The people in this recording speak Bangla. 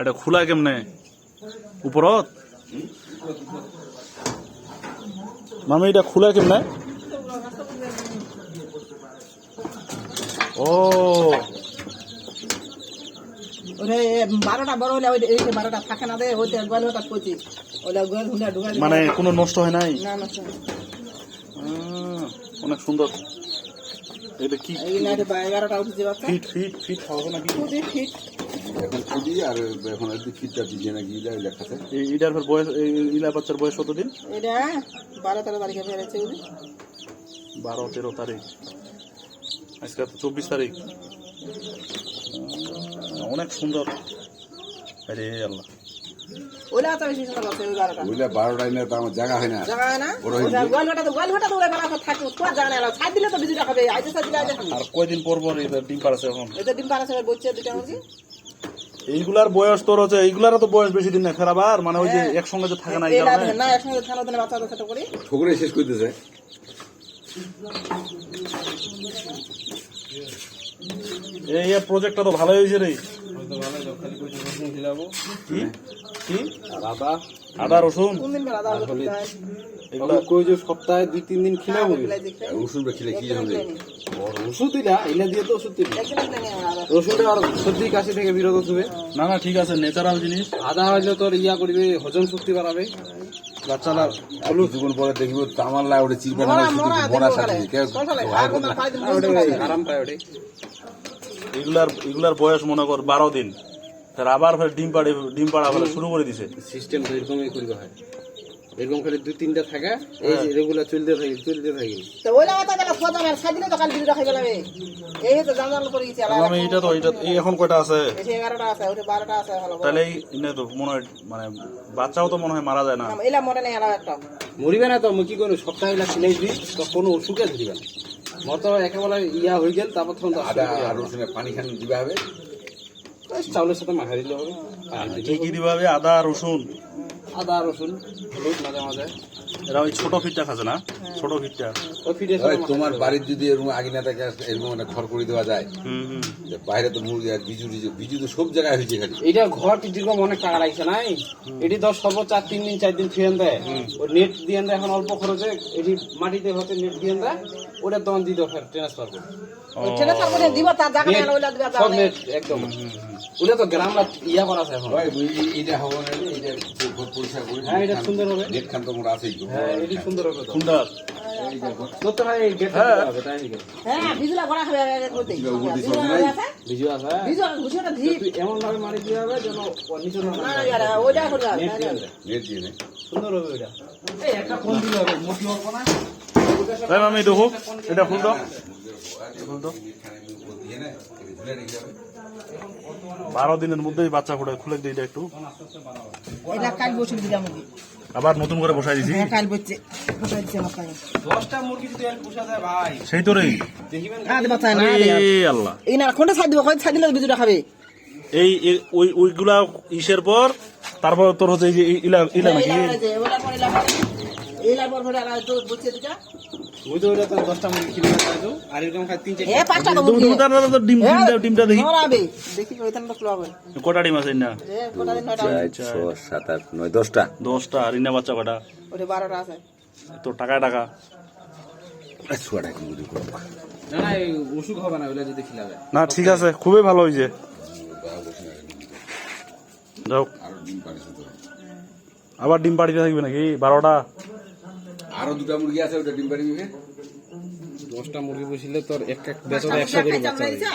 এটা খোলা কেমনে? উপরত? মামি এটা খোলা কেমনে? ও। মানে কোনো নষ্ট হয় নাই? অনেক সুন্দর। এটা কি এগারোটা ফিট ফিট ফিট হবে নাকি? ফিট। এখন আর এখন লেখাতে? এটার বয়স ইলা বাচ্চার বয়স কতদিন? এটা বারো তেরো তারিখে বেড়েছে বারো তেরো তারিখ। আজকে তো চব্বিশ তারিখ। অনেক সুন্দর। আরে আল্লাহ। ওইটা তো বেশি সুন্দর আছে ওই বারোটা। ওইলা বারোটায় না তো আমার জায়গা হয় না। জায়গা হয় না? বড় ওইটা হয়েছে। গোয়াল হটা তো তো ওরা বানা থাকে তোমার জায়গা নেই। ছাদ দিলে তো বিজুটা হবে আইতে ছাদ দিলে আর কয়দিন পর পর এটা ডিম পাড়াছে এখন? এটা ডিম পাড়া সবাই বলছে দুটা এইগুলার বয়স তোর হচ্ছে এইগুলার তো বয়স বেশি দিন না ফেরাবার মানে ওই যে একসঙ্গে যে থাকে না এই কারণে? না একসঙ্গে থানা দিনে বাচ্চাদের ছোট করি। ঠোকরে শেষ করতেছে এই প্রজেক্টটা তো ভালোই হয়েছে রে। কি? কি? দাদা আদা রসুন। কোন দিন করতে কই যে সপ্তাহে দুই তিন দিন খেলে কি ওষুধ দিলা? এলা দিয়ে তো ওষুধ রসুনটা আর সর্দি কাশি থেকে বিরত হবে না না ঠিক আছে ন্যাচারাল জিনিস। আদা হইলে তোর ইয়া করবে হজম শক্তি বাড়াবে। বাচ্চারা কিছুক্ষণ পরে দেখব তামার লাই ওটা চিরবে না বড়া সাথে। আরাম পায় ওটা এগুলার এগুলার বয়স মনে কর বারো দিন। ফের আবার ফের ডিম পাড়ে ডিম পাড়া ফেলে শুরু করে দিছে। সিস্টেম তো এরকমই করবে হয়। এরকম করে দুই তিনটা থাকে এই যে রেগুলার চলতে থাকে চলতে থাকে। তো ওইলা মাথা গেল সোজা মার সাত দিনে তো কাল এই তো করে গেছি আমি এটা তো এটা এই এখন কয়টা আছে? এসে এগারোটা আছে ওটা বারোটা আছে ভালো তাহলে এই ইনে তো মনে হয় মানে বাচ্চাও তো মনে হয় মারা যায় না। এলা মরে নেই আলাদা একটা। মরিবে না তো আমি কি করব? সপ্তাহে খিলাই দিই তো কোনো অসুখে ধরিবে না। মর একেবারে ইয়া হয়ে গেল তারপর তখন তো আর পানি খান দিবে হবে। চাউলের সাথে মাখা দিলে হবে। কি কি দিবা? আদা রসুন? আদা রসুন হলুদ মাঝে মাঝে। এরা ওই ছোট ফিটটা খাচ্ছে না? ছোট ফিটটা। ওই তোমার বাড়ির যদি এরকম আগে থাকে এরকম একটা ঘর করে দেওয়া যায় হুম হুম। যে বাইরে তো মুরগি আর বিজু টিজু বিজু তো সব জায়গায় হয়েছে খালি। এটা ঘর দীর্ঘ অনেক টাকা লাগছে নাই? এটি ধর সর্বোচ্চ আর তিন দিন চার দিন ফিরে দেয়। ওই নেট দিয়ে দেয় এখন অল্প খরচে এটি মাটিতে হতে নেট দিয়ে দেয় ওটা তখন দিয়ে দেয় ট্রান্সফার করে। ছেলে তারপরে দিব তার জায়গা নেই ওইলা দিবা সব নেট একদম। ওটা তো গ্রাম ইয়া করা আছে এখন। ওই হবে না এইটা পরিষ্কার করে হ্যাঁ এটা সুন্দর হবে। নেট খান তো মোটা আছেই হ্যাঁ হ্যাঁ তুই এমন ভাবে মারি দিয়ে হবে? যেন। সুন্দর হবে ওইটা। একটা ফোন দিলে হবে মোটি হবে না? তাই দেখো এটা ফুল দাও। এখানে উপর দিয়ে নে, একে ঝুলে রেখে যাবে। বারো দিনের মধ্যেই বাচ্চা ফুটে খুলে দিই একটু। এটা কাল বসে দিলাম আবার নতুন করে বসাই দিছি। হ্যাঁ কাল বসছে বসে দিচ্ছে আমার কাছে। দশটা মুরগি যদি আর পোষা যায় ভাই। সেই তো রে। দেখিবেন হ্যাঁ দিবা না এই আল্লাহ। এই না কোনটা ছাই দিব? কোন ছাই দিলে বিজুটা খাবে? এই ওই ওইগুলা ইসের পর তারপর তোর হচ্ছে এই যে ইলা ইলা নাকি? ওইটা পরে এইলা পর পরে লাগা তো দিটা ওই তো ওইটা তো দশটা মুরগি কিনে খাইতো আর এরকম খাই তিন চারটা। এ পাঁচটা তো মুরগি। তুমি তার তার- তার ডিম ডিমটা ডিমটা দেখি। নড়াবে। দেখি ওইখানে তো ফ্লো হবে। কটা ডিম আছে না এ কোটা দিন নয়টা চার, ছয়, সাত, আট, নয়, দশটা। দশটা আর ইন্না বাচ্চা কটা? আছে। তো টাকায় টাকা। আর ছয়টা কি করে না না এই হবে না ওইটা যদি খিলাবে। না ঠিক আছে খুবই ভালো হয়েছে। যাও। ডিম। আবার ডিম পাড়িতে থাকবে নাকি? বারোটা? আরও দুটা মুরগি আছে ওটা ডিম পাড়িবে দশটা মুরগি বসিলে তোর এক এক বেচরে একশো করে বাচ্চা।